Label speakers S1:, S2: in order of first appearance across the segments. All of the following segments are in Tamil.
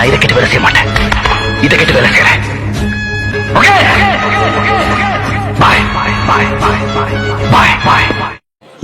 S1: நான் இதை கெட்டு வேலை செய்ய மாட்டேன். இதை கெட்டு வேலை செய்யறேன். ஓகே பாய் பாய் பாய் பாய் பாய் பாய் பாய்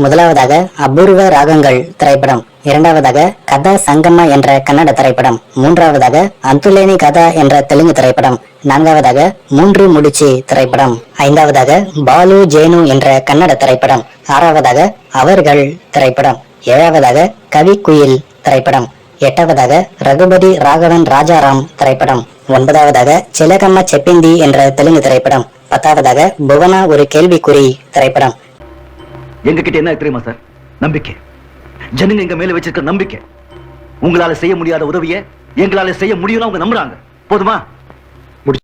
S2: முதலாவதாக அபூர்வ ராகங்கள் திரைப்படம். இரண்டாவதாக கதா சங்கம்மா என்ற கன்னட திரைப்படம். மூன்றாவதாக அந்துலேனி கதா என்ற தெலுங்கு திரைப்படம். நான்காவதாக மூன்று முடிச்சு திரைப்படம். ஐந்தாவதாக பாலு ஜேனு என்ற கன்னட திரைப்படம். ஆறாவதாக அவர்கள் திரைப்படம். ஏழாவதாக கவி குயில் திரைப்படம். எட்டாவதாக ரகுபதி ராகவன் ராஜாராம் திரைப்படம். ஒன்பதாவதாக சிலகம்ம செப்பிந்தி என்ற தெலுங்கு திரைப்படம். பத்தாவதாக புவனா ஒரு கேள்விக்குறி திரைப்படம்.
S1: எங்க கிட்ட என்ன தெரியுமா சார்? நம்பிக்கை. ஜனங்க எங்க மேல வச்சிருக்க நம்பிக்கை. உங்களால செய்ய முடியாத உதவியை எங்களால செய்ய முடியும்னு அவங்க நம்புறாங்க. போதுமா?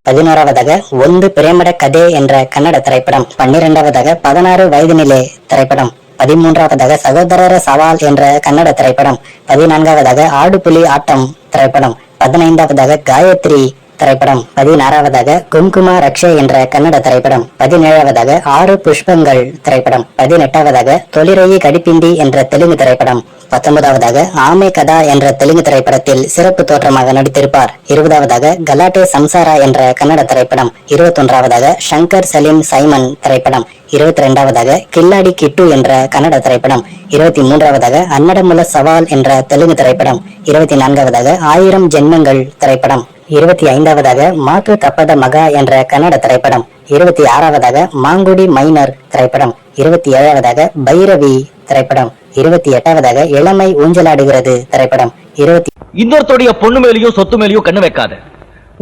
S2: பதினோராவதாக ஒன்று பிரேமட கதே என்ற கன்னட திரைப்படம். பன்னிரெண்டாவதாக பதினாறு வயதினிலே திரைப்படம். பதிமூன்றாவதாக சகோதரர சவால் என்ற கன்னட திரைப்படம். பதினான்காவதாக ஆடுபுலி ஆட்டம் திரைப்படம். பதினைந்தாவதாக காயத்ரி திரைப்படம் பதினாறாவதாக கும்குமா ரக்ஷே என்ற கன்னட திரைப்படம் பதினேழாவதாக ஆறு புஷ்பங்கள் திரைப்படம் பதினெட்டாவதாக தொலிரையி கடிப்பிண்டி என்ற தெலுங்கு திரைப்படம் பத்தொன்பதாவதாக ஆமை கதா என்ற தெலுங்கு திரைப்படத்தில் சிறப்பு தோற்றமாக நடித்திருப்பார். இருபதாவதாக கலாட்டே சம்சாரா என்ற கன்னட திரைப்படம் இருபத்தொன்றாவதாக ஷங்கர் சலீம் சைமன் திரைப்படம் இருபத்தி ரெண்டாவதாக கில்லாடி கிட்டு என்ற கன்னட திரைப்படம் இருபத்தி மூன்றாவதாக அன்னடமுல சவால் என்ற தெலுங்கு திரைப்படம் இருபத்தி நான்காவதாக ஆயிரம் ஜென்மங்கள் திரைப்படம். இருபத்தி ஐந்தாவதாக மாத்து தப்பத மகா என்ற கன்னட திரைப்படம். இருபத்தி ஆறாவதாக மாங்குடி மைனர் திரைப்படம். இருபத்தி ஏழாவதாக பைரவி திரைப்படம். இருபத்தி எட்டாவதாக இளமை ஊஞ்சலாடுகிறது திரைப்படம். இருபத்தி
S1: இன்னொருத்தருடைய பொண்ணு மேலயும் சொத்து மேலயும் கண்ணு வைக்காத.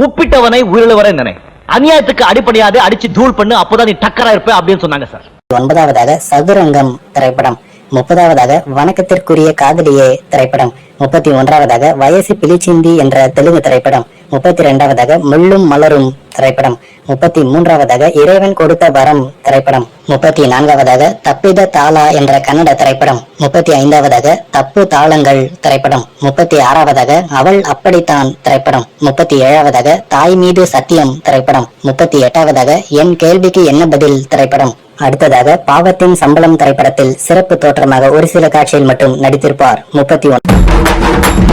S1: உப்பிட்டவனை உயிரிழவரை நினை. அநியாயத்துக்கு அடிப்படையாது அடிச்சு தூள் பண்ணு அப்போதான் நீ டக்கரா இருப்ப அப்படின்னு சொன்னாங்க சார்.
S2: ஒன்பதாவதாக சதுரங்கம் திரைப்படம். முப்பதாவதாக வணக்கத்திற்குரிய காதலியே திரைப்படம். முப்பத்தி ஒன்றாவதாக வயசு பிலிச்சிந்தி என்ற தெலுங்கு திரைப்படம். முப்பத்தி ரெண்டாவதாக முள்ளும் மலரும் திரைப்படம். முப்பத்தி மூன்றாவதாக இறைவன் கொடுத்த வரம் திரைப்படம். முப்பத்தி நான்காவதாக தப்பித தாளா என்ற கன்னட திரைப்படம். முப்பத்தி ஐந்தாவதாக தப்பு தாளங்கள் திரைப்படம். முப்பத்தி ஆறாவதாக அவள் அப்படித்தான் திரைப்படம். முப்பத்தி ஏழாவதாக தாய் மீது சத்தியம் திரைப்படம். முப்பத்தி எட்டாவதாக என் கேள்விக்கு என்ன பதில் திரைப்படம். அடுத்ததாக பாவத்தின் சம்பளம் திரைப்படத்தில் சிறப்பு தோற்றமாக ஒரு சில காட்சியில் மட்டும் நடித்திருப்பார். முப்பத்தி ஒன்று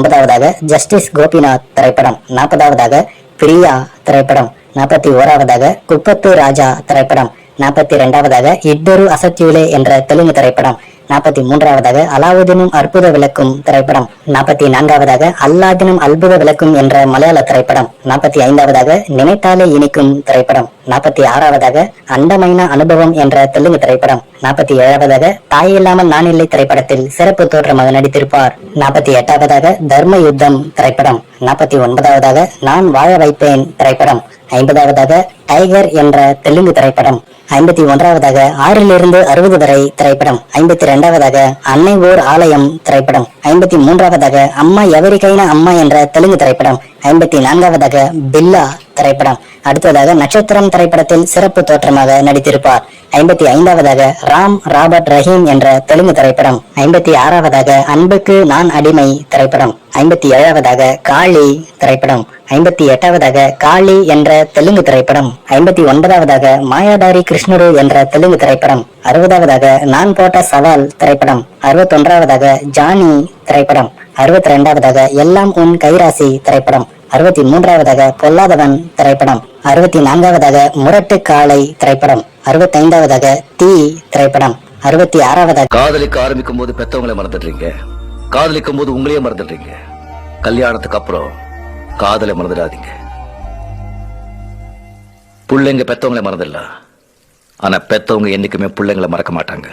S2: முப்பதாவதாக ஜஸ்டிஸ் கோபிநாத் திரைப்படம். நாற்பதாவதாக பிரியா திரைப்படம். நாற்பத்தி ஓராவதாக குப்பத்து ராஜா திரைப்படம். நாற்பத்தி இரண்டாவதாக இட்டொரு அசத்தியுலே என்ற தெலுங்கு திரைப்படம். நாற்பத்தி மூன்றாவதாக அலாவுதீனும் அற்புத விளக்கும் திரைப்படம். நாற்பத்தி நான்காவதாக அல்லாதினும் அற்புத விளக்கும் என்ற மலையாள திரைப்படம். நாற்பத்தி ஐந்தாவதாக நினைத்தாலே இனிக்கும் திரைப்படம். நாற்பத்தி ஆறாவதாக அண்டமைன அனுபவம் என்ற தெலுங்கு திரைப்படம். நாற்பத்தி ஏழாவதாக தாய் இல்லாமல் நான் இல்லை திரைப்படத்தில் சிறப்பு தோற்றமாக நடித்திருப்பார். நாற்பத்தி எட்டாவதாக தர்ம யுத்தம் திரைப்படம். நாற்பத்தி ஒன்பதாவதாக நான் வாழ வைப்பேன் திரைப்படம். ஐம்பதாவதாக டைகர் என்ற தெலுங்கு திரைப்படம். ஐம்பத்தி ஒன்றாவதாக ஆறிலிருந்து அறுபது வரை திரைப்படம். ஐம்பத்தி இரண்டாவதாக அன்னை ஓர் ஆலயம் திரைப்படம். ஐம்பத்தி மூன்றாவதாக அம்மா எவரிக்கைன அம்மா என்ற தெலுங்கு திரைப்படம். ஐம்பத்தி நான்காவதாக பில்லா திரைப்படம். அடுத்ததாக நட்சத்திரம் திரைப்படத்தில் சிறப்பு தோற்றமாக நடித்திருப்பார். ஐம்பத்தி ஐந்தாவதாக ராம் ராபர்ட் ரஹீம் என்ற தெலுங்கு திரைப்படம். ஐம்பத்தி ஆறாவதாக அன்புக்கு நான் அடிமை திரைப்படம். ஐம்பத்தி ஏழாவதாக காளி திரைப்படம். ஐம்பத்தி எட்டாவதாக காளி என்ற தெலுங்கு திரைப்படம். ஐம்பத்தி ஒன்பதாவதாக மாயாதாரி கிருஷ்ணரு என்ற தெலுங்கு திரைப்படம். அறுபதாவதாக நான் போட்ட சவால் திரைப்படம். அறுபத்தொன்றாவதாக ஜானி திரைப்படம். அறுபத்தி ரெண்டாவதாக எல்லாம் உன் கைராசி திரைப்படம். அறுபத்தி மூன்றாவதாக பொல்லாதவன் திரைப்படம். அறுபத்தி நான்காவதாக முரட்டு காளை திரைப்படம். அறுபத்தி ஐந்தாவதாக தீ திரைப்படம். அறுபத்தி ஆறாவதாக
S1: காதலிக்க ஆரம்பிக்கும் போது பெத்தவங்களை மறந்துடுறீங்க. காதலிக்கும் போது உங்களையே மறந்துடுறீங்க. கல்யாணத்துக்கு அப்புறம் காதலை மறந்துடாதீங்க. புள்ளைங்க பெத்தவங்களை மறந்துடலாம். ஆனா பெத்தவங்க என்னைக்குமே பிள்ளைங்களை மறக்க மாட்டாங்க.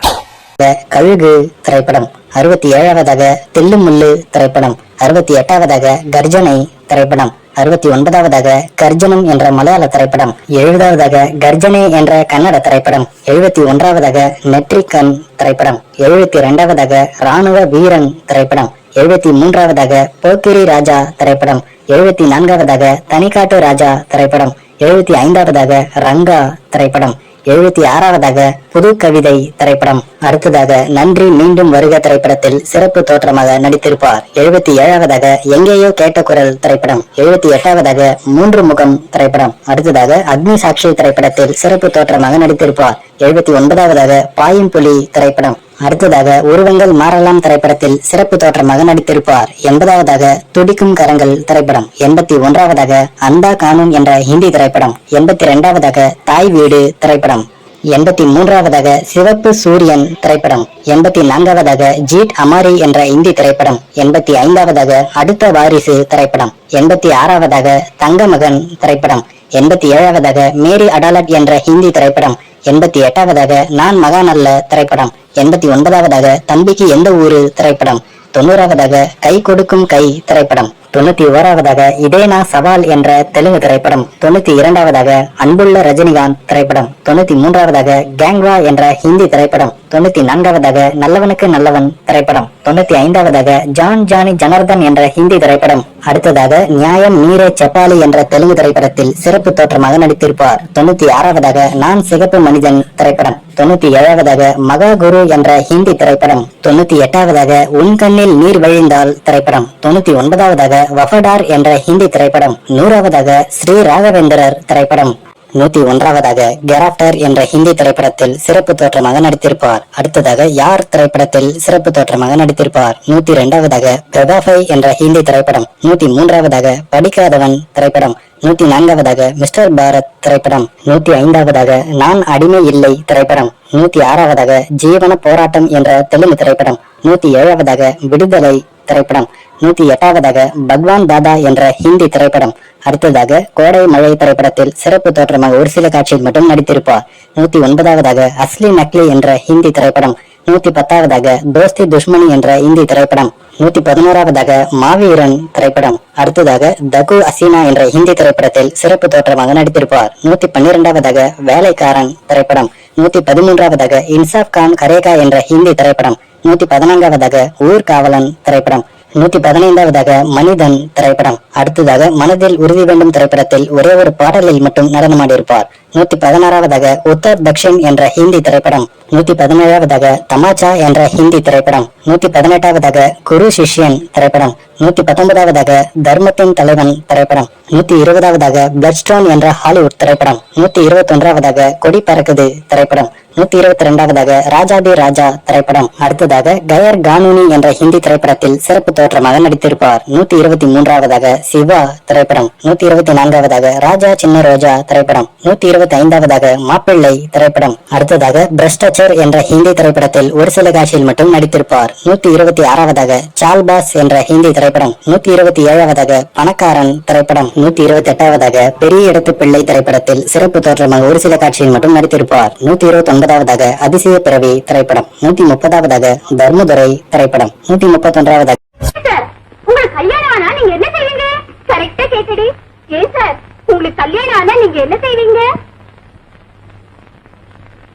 S2: கழுகு திரைப்படம். அறுபத்தி ஏழாவதாக தில்லுமுள்ளு திரைப்படம். அறுபத்தி எட்டாவதாக கர்ஜனை திரைப்படம். அறுபத்தி ஒன்பதாவதாக கர்ஜனம் என்ற மலையாள திரைப்படம். எழுபதாவதாக கர்ஜனை என்ற கன்னட திரைப்படம். எழுபத்தி ஒன்றாவதாக நெட்ரிகன் திரைப்படம். எழுபத்தி இரண்டாவதாக ராணுவ வீரன் திரைப்படம். எழுபத்தி மூன்றாவதாக போக்கிரி ராஜா திரைப்படம். எழுபத்தி நான்காவதாக தனிக்காட்டு ராஜா திரைப்படம். எழுபத்தி ஐந்தாவதாக ரங்கா திரைப்படம். எழுபத்தி ஆறாவதாக புது கவிதை திரைப்படம். அடுத்ததாக நன்றி மீண்டும் வருக திரைப்படத்தில் சிறப்பு தோற்றமாக நடித்திருப்பார். எழுபத்தி ஏழாவதாக எங்கேயோ கேட்ட குரல் திரைப்படம். எழுபத்தி எட்டாவதாக மூன்று முகம் திரைப்படம். அடுத்ததாக அக்னி சாட்சி திரைப்படத்தில் சிறப்பு தோற்றமாக நடித்திருப்பார். எழுபத்தி ஒன்பதாவதாக பாயும் புலி திரைப்படம். அடுத்ததாக உருவங்கள் மாறலாம் திரைப்படத்தில் சிறப்பு தோற்றமாக நடித்திருப்பார். எண்பதாவதாக துடிக்கும் கரங்கள் திரைப்படம். எண்பத்தி ஒன்றாவதாக அந்தா கானும் என்ற ஹிந்தி திரைப்படம். எண்பத்தி இரண்டாவதாக தாய் வீடு திரைப்படம். எண்பத்தி மூன்றாவதாக சிவப்பு சூரியன் திரைப்படம் எண்பத்தி நான்காவதாக ஜீட் அமாரி என்ற இந்தி திரைப்படம் எண்பத்தி ஐந்தாவதாக அடுத்த வாரிசு திரைப்படம் எண்பத்தி ஆறாவதாக தங்கமகன் திரைப்படம் எண்பத்தி ஏழாவதாக மேரி அடாலட் என்ற ஹிந்தி திரைப்படம் எண்பத்தி எட்டாவதாக நான் மகான் அல்ல திரைப்படம் எண்பத்தி ஒன்பதாவதாக தம்பிக்கு எந்த ஊரு திரைப்படம் தொண்ணூறாவதாக கை கொடுக்கும் கை திரைப்படம். தொண்ணூத்தி ஓராவதாக இதேனா சவால் என்ற தெலுங்கு திரைப்படம் தொண்ணூத்தி இரண்டாவதாக அன்புள்ள ரஜினிகாந்த் திரைப்படம் தொண்ணூத்தி மூன்றாவதாக கேங்வா என்ற ஹிந்தி திரைப்படம் தொண்ணூத்தி நான்காவதாக நல்லவனுக்கு நல்லவன் திரைப்படம். தொண்ணூத்தி ஐந்தாவதாக ஜான் ஜானி ஜனார்தன் என்ற ஹிந்தி திரைப்படம். அடுத்ததாக நியாயம் நீரே செப்பாலி என்ற தெலுங்கு திரைப்படத்தில் சிறப்பு தோற்றமாக நடித்திருப்பார். தொண்ணூத்தி ஆறாவதாக நான் சிகப்பு மனிதன் திரைப்படம். தொண்ணூத்தி ஏழாவதாக மகா குரு என்ற ஹிந்தி திரைப்படம். தொண்ணூத்தி எட்டாவதாக உன் கண்ணில் நீர் வழிந்தால் திரைப்படம். தொண்ணூத்தி ஒன்பதாவதாக வஃபடார் என்ற ஹிந்தி திரைப்படம். நூறாவதாக ஸ்ரீ ராகவேந்திரர் திரைப்படம். நூத்தி ஒன்றாவதாக கெராப்டர் என்ற ஹிந்தி திரைப்படத்தில் சிறப்பு தோற்றமாக நடித்திருப்பார். அடுத்ததாக யார் திரைப்படத்தில் சிறப்பு தோற்றமாக நடித்திருப்பார்? நூத்தி இரண்டாவதாக பிரபாஃபை என்ற ஹிந்தி திரைப்படம். நூத்தி மூன்றாவதாக படிக்காதவன் திரைப்படம். நூத்தி நான்காவதாக மிஸ்டர் பாரத் திரைப்படம். நூத்தி ஐந்தாவதாக நான் அடிமை இல்லை திரைப்படம். நூத்தி ஆறாவதாக ஜீவன போராட்டம் என்ற தெலுங்கு திரைப்படம். நூத்தி ஏழாவதாக விடுதலை திரைப்படம். நூத்தி எட்டாவதாக பகவான் தாதா என்ற ஹிந்தி திரைப்படம். அடுத்ததாக கோடை மழை திரைப்படத்தில் சிறப்பு தோற்றமாக ஒரு சில காட்சியில் மட்டும் நடித்திருப்பார் நூத்தி ஒன்பதாவதாக அஸ்லி நக்லி என்ற ஹிந்தி திரைப்படம் நூத்தி பத்தாவதாக தோஸ்தி துஷ்மணி என்ற இந்தி திரைப்படம் நூத்தி பதினோராவதாக மாவீரன் திரைப்படம். அடுத்ததாக தகு அசீனா என்ற ஹிந்தி திரைப்படத்தில் சிறப்பு தோற்றமாக நடித்திருப்பார். நூத்தி பன்னிரெண்டாவதாக வேலைக்காரன் திரைப்படம் நூத்தி பதிமூன்றாவதாக இன்சாப் கான் கரேகா என்ற ஹிந்தி திரைப்படம் நூத்தி பதினான்காவதாக ஊர்காவலன் திரைப்படம் நூத்தி பதினைந்தாவதாக மனிதன் திரைப்படம். அடுத்ததாக மனதில் உறுதி வேண்டும் திரைப்படத்தில் ஒரே ஒரு பாடலில் மட்டும் நடனமாடியிருப்பார். நூத்தி பதினாறாவதாக உத்தர் தக்ஷின் என்ற ஹிந்தி திரைப்படம். நூத்தி பதினேழாவதாக தமாச்சா என்ற ஹிந்தி திரைப்படம். நூத்தி பதினெட்டாவதாக குரு சிஷ்யன் திரைப்படம். நூத்தி பத்தொன்பதாவதாக தர்மத்தின் தலைவன் திரைப்படம். நூத்தி இருபதாவதாக பிளட்ஸ்டோன் என்ற ஹாலிவுட் திரைப்படம். நூத்தி இருபத்தி ஒன்றாவதாக கொடி பறக்குது திரைப்படம். நூத்தி இருபத்தி ரெண்டாவதாக ராஜாதி ராஜா திரைப்படம். அடுத்ததாக கயர் கானூனி என்ற ஹிந்தி திரைப்படத்தில் சிறப்பு தோற்றமாக நடித்திருப்பார். நூத்தி இருபத்தி மூன்றாவதாக சிவா திரைப்படம். நூத்தி இருபத்தி நான்காவதாக ராஜா சின்ன ரோஜா திரைப்படம். நூத்தி இருபத்தி ஐந்தாவதாக மாப்பிள்ளை திரைப்படம். அடுத்ததாக பிரஸ்டச்சர் என்ற ஹிந்தி திரைப்படத்தில் ஒரு சில காட்சியில் மட்டும் நடித்திருப்பார். நூத்தி இருபத்தி ஆறாவதாக சால்பாஸ் என்ற ஹிந்தி திரைப்படம். நூத்தி இருபத்தி ஏழாவதாக பணக்காரன் திரைப்படம். நூத்தி இருபத்தி எட்டாவதாக பெரிய இடத்து பிள்ளை திரைப்படத்தில் சிறப்பு தோற்றமாக ஒரு சில காட்சியில் மட்டும் நடித்திருப்பார். நூத்தி இருபத்தி ஒன்பதாவதாக அதிசய பிறவி திரைப்படம். நூத்தி முப்பதாவதாக தர்மதுரை திரைப்படம். நூத்தி முப்பத்தி ஒன்றாவதாக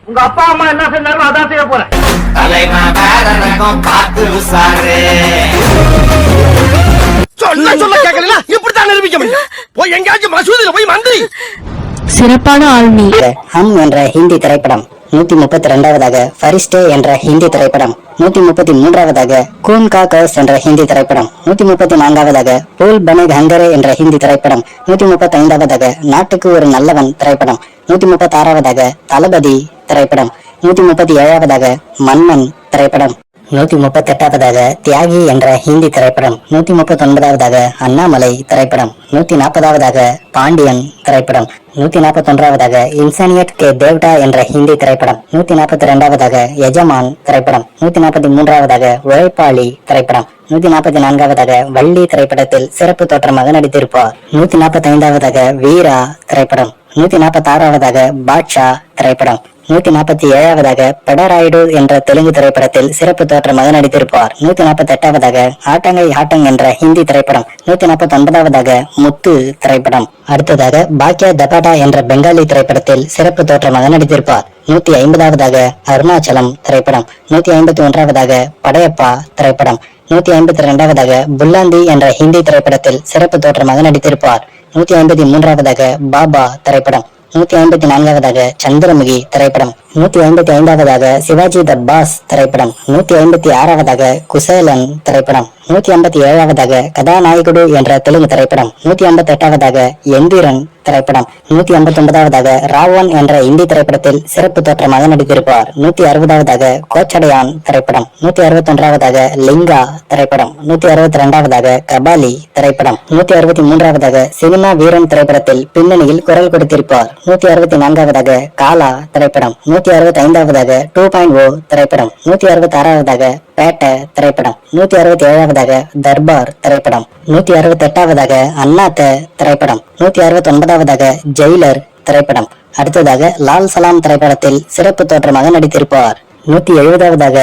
S3: உங்க அப்பா அம்மா என்ன செஞ்சாலும் அதான் செய்ய போறேன். சொல்ல சொல்ல கேட்கல இப்படித்தான் நிரூபிக்க முடியும். போய் எங்கேயாச்சும் மசூதியில போய் மந்திரி.
S4: சிறப்பான ஆளுமை.
S2: ஹம் என்ற ஹிந்தி திரைப்படம். நூத்தி முப்பத்தி ரெண்டாவதாக ஃபரிஸ்டே என்ற ஹிந்தி திரைப்படம். நூத்தி முப்பத்தி மூன்றாவதாக கூன் கா கர்ஸ் என்ற ஹிந்தி திரைப்படம். நூத்தி முப்பத்தி நான்காவதாக பூல் பனே ஹங்கரே என்ற ஹிந்தி திரைப்படம். நூத்தி முப்பத்தி ஐந்தாவதாக நாட்டுக்கு ஒரு நல்லவன் திரைப்படம். நூத்தி முப்பத்தி ஆறாவதாக தளபதி திரைப்படம். நூத்தி முப்பத்தி ஏழாவதாக மன்மன் திரைப்படம். நூத்தி முப்பத்தி எட்டாவதாக தியாகி என்ற ஹிந்தி திரைப்படம் நூத்தி முப்பத்தி ஒன்பதாவதாக அண்ணாமலை திரைப்படம் நூத்தி நாற்பதாவதாக பாண்டியன் திரைப்படம் நூத்தி நாற்பத்தி ஒன்றாவதாக இன்சானியட் கே தேவ்டா என்ற ஹிந்தி திரைப்படம் நூத்தி நாற்பத்தி ரெண்டாவதாக எஜமான் திரைப்படம் நூத்தி நாற்பத்தி மூன்றாவதாக உழைப்பாளி திரைப்படம் நூத்தி நாற்பத்தி நான்காவதாக வள்ளி திரைப்படத்தில் சிறப்பு தோற்றமாக நடித்திருப்பார் நூத்தி நாற்பத்தி ஐந்தாவதாக வீரா திரைப்படம். நூத்தி நாற்பத்தி ஆறாவதாக பாட்ஷா திரைப்படம். நூத்தி நாற்பத்தி ஏழாவதாக பெடராய்டு என்ற தெலுங்கு திரைப்படத்தில் சிறப்பு தோற்றமாக நடித்திருப்பார் நூத்தி நாற்பத்தி எட்டாவதாக ஆட்டங்கை ஆட்டங் என்ற ஹிந்தி திரைப்படம். நூத்தி நாற்பத்தி ஒன்பதாவதாக முத்து திரைப்படம். அடுத்ததாக பாக்கியா தபாடா என்ற பெங்காலி திரைப்படத்தில் சிறப்பு தோற்றமாக நடித்திருப்பார் நூத்தி ஐம்பதாவதாக அருணாச்சலம் திரைப்படம். நூத்தி ஐம்பத்தி ஒன்றாவதாக படையப்பா திரைப்படம். நூத்தி ஐம்பத்தி ரெண்டாவதாக புல்லாந்தி என்ற ஹிந்தி திரைப்படத்தில் சிறப்பு தோற்றமாக நடித்திருப்பார் நூத்தி ஐம்பத்தி மூன்றாவதாக பாபா திரைப்படம் நூத்தி ஐம்பத்தி நான்காவதாக சந்திரமுகி திரைப்படம். நூத்தி ஐம்பத்தி ஐந்தாவதாக சிவாஜி த பாஸ் திரைப்படம் நூத்தி ஐம்பத்தி ஆறாவதாக குசேலன் திரைப்படம் நூத்தி ஐம்பத்தி ஏழாவதாக கதாநாயகுடு என்ற தெலுங்கு திரைப்படம் நூத்தி ஐம்பத்தி எட்டாவதாக எந்திரன் திரைப்படம் நூத்தி ஐம்பத்தி ஒன்பதாவதாக ராவன் என்ற இந்தி திரைப்படத்தில் சிறப்பு தோற்றமாக நடித்திருப்பார் நூத்தி அறுபதாவதாக கோச்சடையான் திரைப்படம் நூத்தி அறுபத்தி ஒன்றாவதாக லிங்கா திரைப்படம் நூத்தி அறுபத்தி இரண்டாவதாக கபாலி திரைப்படம் நூத்தி அறுபத்தி மூன்றாவதாக சினிமா வீரன் திரைப்படத்தில் பின்னணியில் குரல் கொடுத்திருப்பார் நூத்தி அறுபத்தி நான்காவதாக காலா திரைப்படம் நூத்தி அறுபத்தி ஐந்தாவதாக டூ பாயிண்ட் ஓ திரைப்படம். நூத்தி அறுபத்தி ஆறாவதாக பேட்ட திரைப்படம். நூத்தி அறுபத்தி ஏழாவதாக தர்பார் திரைப்படம். நூத்தி அறுபத்தி எட்டாவதாக அண்ணாத்த திரைப்படம். நூத்தி அறுபத்தி ஒன்பதாவதாக ஜெயிலர் திரைப்படம். அடுத்ததாக லால் சலாம் திரைப்படத்தில் சிறப்பு தோற்றமாக நடித்திருப்பார். நூத்தி எழுபதாவதாக